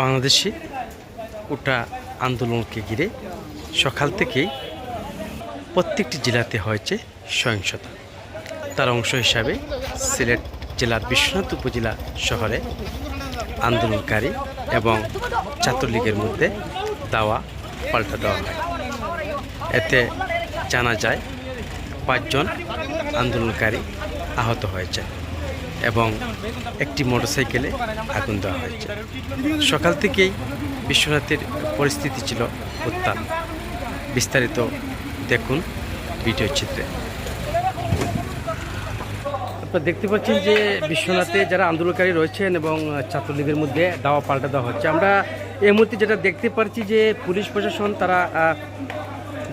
বাংলাদেশে ওটা আন্দোলনকে ঘিরে সকাল থেকেই প্রত্যেকটি জেলাতে হয়েছে সহিংসতা। তার অংশ হিসাবে সিলেট জেলার বিশ্বনাথ উপজেলা শহরে আন্দোলনকারী এবং ছাত্রলীগের মধ্যে দাওয়া পাল্টা দেওয়া হয়। এতে জানা যায় পাঁচজন আন্দোলনকারী আহত হয়েছে এবং একটি মোটরসাইকেলে আগুন দেওয়া হয়েছে। সকাল থেকেই বিশ্বনাথের পরিস্থিতি ছিল উত্তাল। বিস্তারিত দেখুন ভিডিও চিত্রে। আপনারা দেখতে পাচ্ছেন যে বিশ্বনাথে যারা আন্দোলনকারী রয়েছেন এবং ছাত্রলীগের মধ্যে দাওয়া পাল্টা দেওয়া হচ্ছে, আমরা এই মুহূর্তে যেটা দেখতে পাচ্ছি যে পুলিশ প্রশাসন তারা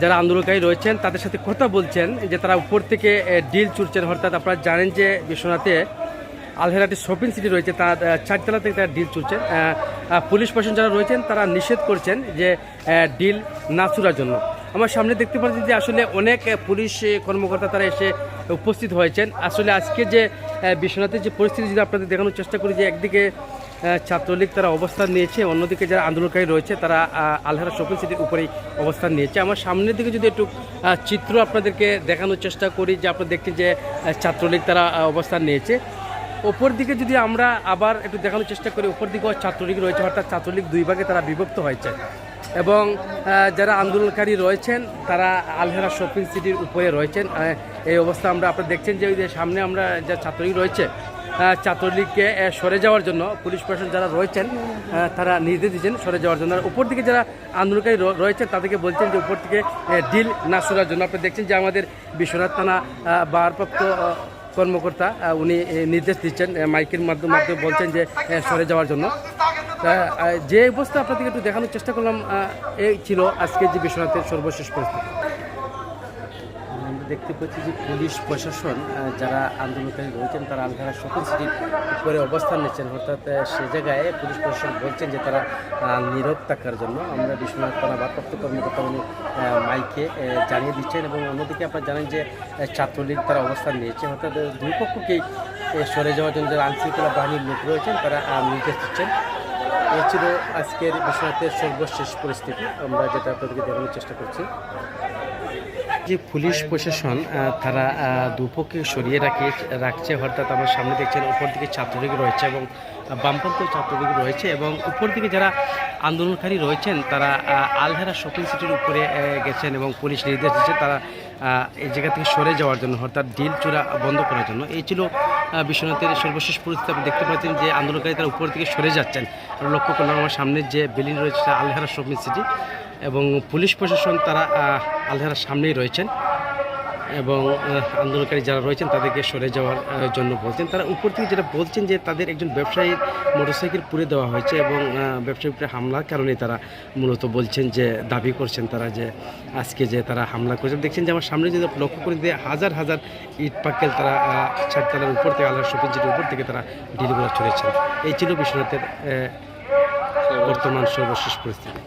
যারা আন্দোলনকারী রয়েছেন, তাদের সাথে কথা বলছেন যে তারা উপর থেকে ডিল চুরছেন অর্থাৎ আপনারা জানেন যে বিশ্বনাথে আলহেরাটি শপিং সিটি রয়েছে তার চারতলা থেকে তারা ডিল আহ, পুলিশ প্রশাসন যারা রয়েছেন তারা নিষেধ করছেন যে ডিল না চুরার জন্য। আমার সামনে দেখতে পাচ্ছি যে আসলে অনেক পুলিশ কর্মকর্তা তারা এসে উপস্থিত হয়েছেন। আসলে আজকে যে বিশ্বনাথের যে পরিস্থিতি যদি আপনাদের দেখানোর চেষ্টা করি যে একদিকে ছাত্রলীগ তারা অবস্থান নিয়েছে অন্যদিকে যারা আন্দোলনকারী রয়েছে তারা আলহারা শপিং সিটির উপরেই অবস্থান নিয়েছে। আমার সামনের দিকে যদি একটু চিত্র আপনাদেরকে দেখানোর চেষ্টা করি যে আপনারা দেখছেন যে ছাত্রলীগ তারা অবস্থান নিয়েছে। ওপর দিকে যদি আমরা আবার একটু দেখানোর চেষ্টা করি ওপর দিকেও ছাত্রলীগ রয়েছে অর্থাৎ ছাত্রলীগ দুই ভাগে তারা বিভক্ত হয়েছে। এবং যারা আন্দোলনকারী রয়েছেন তারা আলহেরা শপিং সিটির উপরে রয়েছেন। এই অবস্থা আমরা আপনারা দেখছেন যে ওই যে সামনে আমরা যা ছাত্রলীগ রয়েছে ছাত্রলীগকে সরে যাওয়ার জন্য পুলিশ প্রশাসন যারা রয়েছেন তারা নির্দেশ দিচ্ছেন সরে যাওয়ার জন্য। আর উপর দিকে যারা আন্দোলনকারী রয়েছেন তাদেরকে বলছেন যে উপর থেকে ডিল না সরার জন্য। আপনি দেখছেন যে আমাদের বিশ্বনাথ থানা আহ, কর্মকর্তা উনি নির্দেশ দিচ্ছেন মাইকের মাধ্যমে মাধ্যমে বলছেন যে সরে যাওয়ার জন্য। যে অবস্থা আপনাদেরকে একটু দেখানোর চেষ্টা করলাম এই ছিল আজকে যে বিশ্বনাথের সর্বশেষ পরিস্থিতি। দেখতে পাচ্ছি যে পুলিশ প্রশাসন যারা আন্দোলনকারী রয়েছেন, তারা আলধারা শপিং সিটির উপরে অবস্থান নিচ্ছেন। অর্থাৎ সে জায়গায় পুলিশ প্রশাসন বলছেন যে তারা নীরব থাকার জন্য। আমরা বিশ্বনাথ থানা ভারপ্রাপ্ত কর্মকর্তা উনি মাইকে জানিয়ে দিচ্ছেন এবং অন্যদিকে আপনারা জানেন যে ছাত্রলীগ তারা অবস্থান নিয়েছে। অর্থাৎ দুই পক্ষকেই সরে যাওয়ার জন্য যারা আইনশৃঙ্খলা বাহিনীর লোক রয়েছেন, তারা নির্দেশ দিচ্ছেন। এই ছিল আজকের বিশ্বনাথের সর্বশেষ পরিস্থিতি। আমরা যেটা আপনাদেরকে দেখানোর চেষ্টা করছি। যে পুলিশ প্রশাসন তারা দুপক্ষে সরিয়ে রাখে, রাখছে, অর্থাৎ আমার সামনে দেখছেন উপর দিকে ছাত্রলীগ রয়েছে এবং বামপন্থী ছাত্রলীগ রয়েছে এবং উপর দিকে যারা আন্দোলনকারী রয়েছেন, তারা আলহেরা শপিং সিটির উপরে গেছেন এবং পুলিশ নির্দেশ দিচ্ছে তারা এই জায়গা থেকে সরে যাওয়ার জন্য, অর্থাৎ ডিল চূড়া বন্ধ করার জন্য। এই ছিল বিশ্বনাথের সর্বশেষ পরিস্থিতি। আপনি দেখতে পাচ্ছেন যে আন্দোলনকারী তারা উপর দিকে সরে যাচ্ছেন। লক্ষ্য করলাম আমার সামনে যে বিল্ডিং রয়েছে আলহেরা শপিং সিটি। এবং পুলিশ প্রশাসন তারা আহ, আলহেরার সামনেই রয়েছেন এবং আন্দোলনকারী যারা রয়েছেন তাদেরকে সরে যাওয়ার জন্য বলছেন। তারা উপর থেকে যেটা বলছেন যে তাদের একজন ব্যবসায়ীর মোটরসাইকেল পুড়ে দেওয়া হয়েছে এবং ব্যবসায়ীর উপরে হামলার কারণে তারা মূলত বলছেন যে দাবি করছেন তারা যে আজকে যে তারা হামলা করেছেন দেখছেন যে আমার সামনে যদি লক্ষ্য করে দিয়ে হাজার হাজার ইট পাক্কেল তারা আহ, ছাদতলার উপর থেকে আল্লাহ সিটির উপর থেকে তারা ডিল করে চলেছেন এই ছিল বিশ্বনাথের বর্তমান সর্বশেষ পরিস্থিতি।